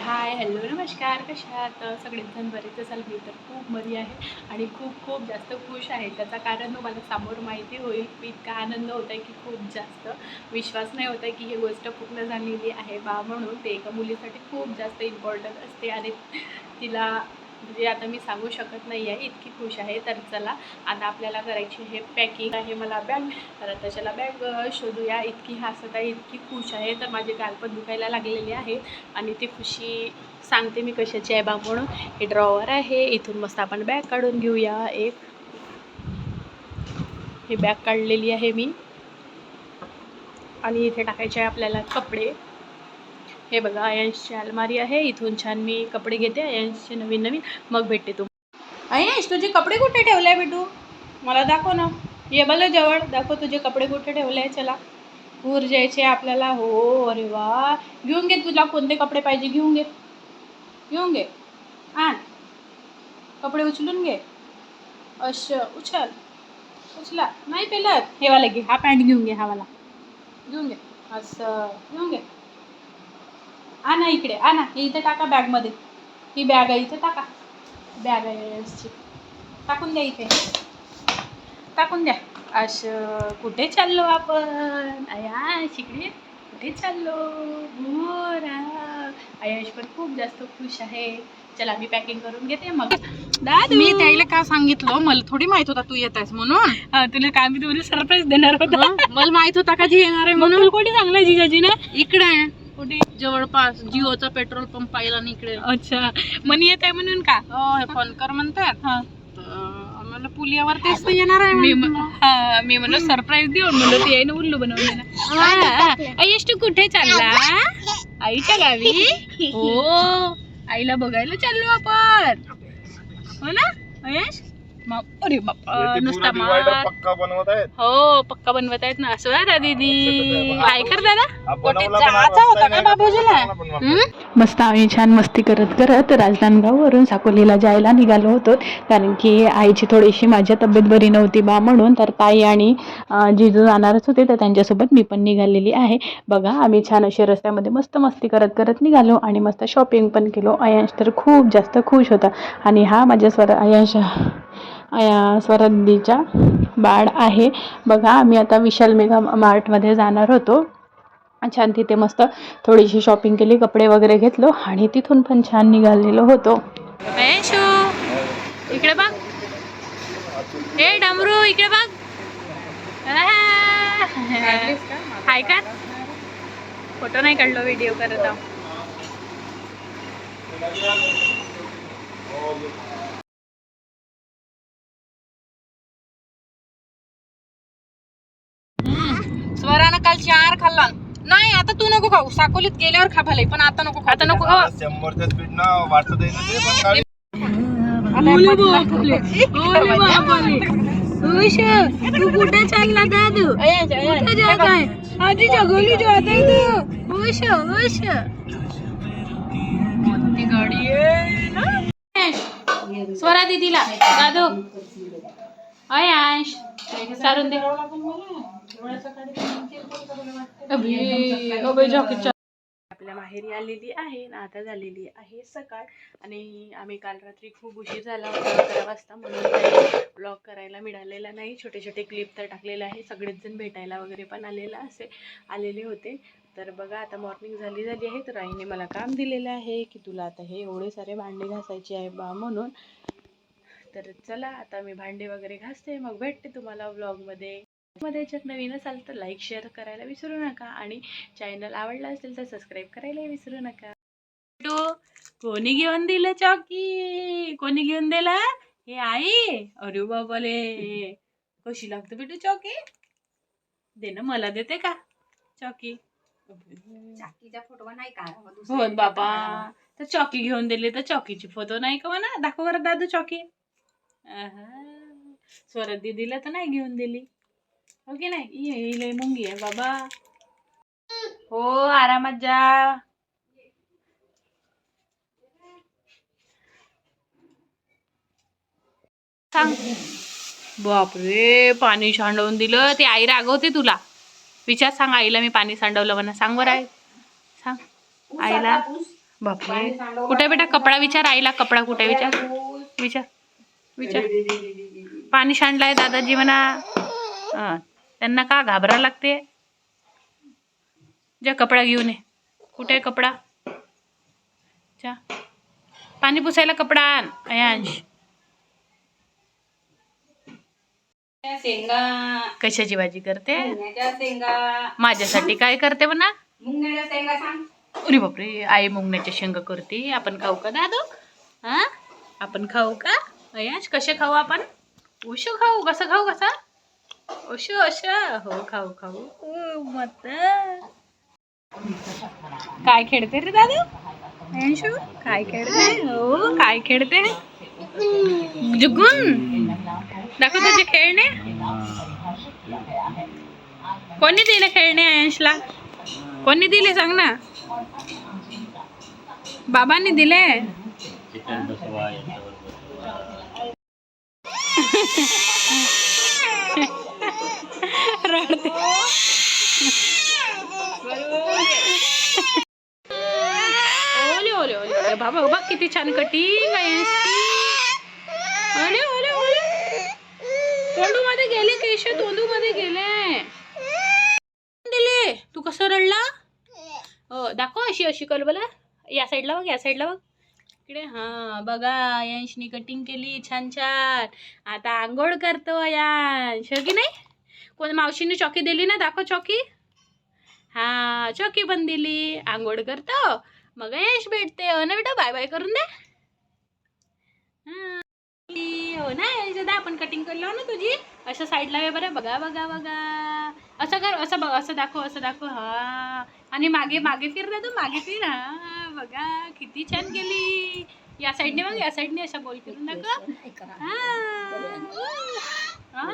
Hi hello नमस्कार कशा आहात? सगळेजण बरेच असाल मी तर खूप मरी आहे आणि खूप खूप जास्त खुश आहे. त्याचं कारण मला समोर माहिती होईल मी इतका आनंद होत आहे की खूप जास्त. विश्वास नाही होत आहे की ही गोष्ट पूर्ण झालेली आहे बा म्हणून ते एका मुलीसाठी खूप जास्त इम्पॉर्टंट असते आणि तिला म्हणजे आता मी सांगू शकत नाही आहे इतकी खुश आहे. तर चला आता आपल्याला करायची हे पॅकिंग आहे मला बॅग तर आता त्याला बॅग शोधूया. इतकी हसत आहे इतकी खुश आहे. तर माझे गाल पण दुखायला लागलेली आहे. आणि ती खुशी सांगते मी कशाची आहे बा म्हणून. हे ड्रॉवर आहे. इथून मस्त आपण बॅग काढून घेऊया. एक. ही बॅग काढलेली आहे मी. आणि इथे टाकायचे आहे आपल्याला कपडे. हे बघा अयांशची अलमारी आहे. इथून छान मी कपडे घेते. अयांशचे नवीन नवीन. मग भेटते तू अयांश तुझे कपडे कुठे ठेवले आहे बेटू? मला दाखव ना. ये मला जवळ. दाखव तुझे कपडे कुठे ठेवले आहे चला. पूर जायचे आपल्याला. हो अरे वा. घेऊन घे तुला कोणते कपडे पाहिजे. घेऊन घे. घेऊन घे. आण. कपडे उचलून घे. अश. उचल. उचला. नाही पेलत. हे वाला घे. हा पॅन्ट घेऊन घे. हा वाला. घेऊन घे. असं. घेऊन घे. आणा इकडे आणा हे इथे टाका बॅगमध्ये. ही बॅग आहे इथे टाका. बॅग आहे टाकून द्या इथे. टाकून द्या. असं कुठे चाललो आपण? आयाश इकडे कुठे चाललो? आयाश पण खूप जास्त खुश आहे. चला मी पॅकिंग करून घेते. मग दादू. मी त्याला का सांगितलं? मला थोडी माहीत होता तू येत आहेस म्हणून. हा, तुला काय मी तुला सरप्राईज देणार होता? मला माहीत होता का जी येणार आहे म्हणून? कोणी सांगलं जिजाजी ना इकडे आहे. कुठे जवळपास जिओचा पेट्रोल पंप पाहिला ना इकडे. अच्छा. मनी येत आहे म्हणून का? हो हे फोनकर म्हणतात. हा. तर आम्हाला पुलियावर तेच तर येणार आहे मी हा मी म्हणलं सरप्राईज देऊन म्हणलं ती आईनं उल्लू बनवलं ना आयुष तू कुठे चालला? आईच्या गावी हो. आईला बघायला चाललो आपण. हो ना आयुष अरे बाप्पा नुसता पक्का बनवत आहेत. हो पक्का बनवत आहेत ना. असं आहे दीदी? काय कर दादा हा बनवला पण जायचा होता रस्ता का नाही बाबूजीला? बनवला पण वापस. मस्त आम्ही छान मस्ती करत करत राजनांदगाववरून साकोलीला जायला निघालो होतो. कारण की आईची थोडीशी माझ्या तब्येत बरी नव्हती बा म्हणून तर ताई आणि अं, जिजू जाणारच होते तर त्यांच्यासोबत मी पण निघालेली आहे. बघा आम्ही छान असे रस्त्यामध्ये मस्त मस्ती करत करत निघालो आणि मस्त शॉपिंग पण केलो. अयांश तर खूप जास्त खुश होता. आणि हा माझ्या स्वर अयांश अया स्वरंदीच्या बाळ आहे. बघा आम्ही आता विशाल मेगा मार्टमध्ये जाणार होतो. छान तिथे मस्त थोडीशी शॉपिंग केली कपडे वगैरे घेतलो आणि तिथून पण छान निघालेलो होतो. इकडे बघ. ए डमरू इकडे बघ. हाय का? फोटो नाही काढलो व्हिडिओ करत स्वरानं काल चार खाल्ला. नाही आता तू नको खाऊ. साकोलीत गेल्यावर खा भले पण आता नको खाऊ. आता नको खाऊ. शंभरच्या स्पीड न वाटत आहे ना ते पण गाडी तू कुठे चालला दादू? कुठे जात आहे? आधी जात आहे तू. आहे स्वरा दीदीला दादू. अय आश सारून दे. आपल्या माहेरी आलेली आहे ना आता झालेली आहे सकाळ. आणि आम्ही काल रात्री खूप उशीर झाला होता अकरा वाजता म्हणून काही ब्लॉग करायला मिळालेला नाही. छोटे छोटे क्लिप तर टाकलेले आहे. सगळेच जण भेटायला वगैरे पण आलेला असे आलेले होते. तर बघा आता मॉर्निंग झाली झाली आहे. तर आईने मला काम दिलेलं आहे की तुला आता हे एवढे सारे भांडे घासायचे आहे बा म्हणून. तर चला आता मी भांडे वगैरे घासते. मग भेटते तुम्हाला व्लॉगमध्ये मध्ये याच्यात नवीन असाल तर लाईक शेअर करायला विसरू नका. आणि चॅनल आवडला असेल तर सबस्क्राईब करायला विसरू नका. कोणी घेऊन दिलं चॉकी कोणी घेऊन दिला? हे आई? अरे बाबाले. कशी लागते बिटू चॉकी दे ना मला देते का चॉकी चाकीचा फोटो नाही का? हो बाबा. तर चॉकी घेऊन दिली तर चॉकीची फोटो नाही का म्हणा? दाखव बरं दादू चॉकी. स्वरात दीदीला तर नाही घेऊन दिली. हो की नाही? लय मुंगी आहे बाबा. हो आरामात जा. सांग. बापरे पाणी सांडवून दिलं. ते आई रागवते तुला. विचार सांग आईला मी पाणी सांडवलं म्हणा. सांग बरं आई. सांग. आईला. बापरे. कुठे बेटा? कपडा विचार आईला. कपडा कुठे? विचार. विचार. विचार. पाणी सांडलाय दादाजी म्हणा. त्यांना का घाबरा लागते जा कपडा घेऊन ये. कुठे आहे कपडा? जा. पाणी पुसायला कपडा आण अयांश. शेंगा. कशाची भाजी करते? शेंगा. माझ्यासाठी काय करते म्हणा? मुंगण्याच्या शेंगा सांग. अरे बापरे आई मुंगण्याच्या शेंगा करते. आपण खाऊ का दादू? हा? आपण खाऊ का? अयांश कसे खाऊ आपण? उशू खाऊ कसं खाऊ कसा? उशू अश हो खाऊ खाऊ. मत काय खेळते रे दादू? अयांशू काय खेळते? हो काय खेळते? जुगून. दाखव तुझे खेळणे. कोणी दिले खेळणे अयांशला कोणी दिले सांग ना. बाबांनी दिले. रडते ओले ओले ओले बाबा बघ किती छान कटिंग आहे ओले ओले ओले. तोंडू मध्ये गेले केश तोंडू मध्ये गेले. दिले तू कसं रडला? हो दाखव अशी अशी कर बला या साईडला बघ या साईडला बघ. इकडे. हा बघा यांशनी कटिंग केली. छान छान. आता आंघोळ करतो यांश की नाही? कोण मावशीने चौकी दिली ना? दाखव चौकी. हा चौकी पण दिली. आंघोळ करतो. मग यश भेटते. हो ना बेटा बाय बाय करून दे. हा. हो ना यश आपण कटिंग करलो ना तुझी. अशा साईडला वे बरं बघा बघा बघा. असं कर असं बघ असं दाखव असं दाखव. हा. आणि मागे मागे फिर ना तू मागे फिर. हा बघा किती छान गेली या साईडने बघ या साईडने असा गोल फिरून दाखव. हा.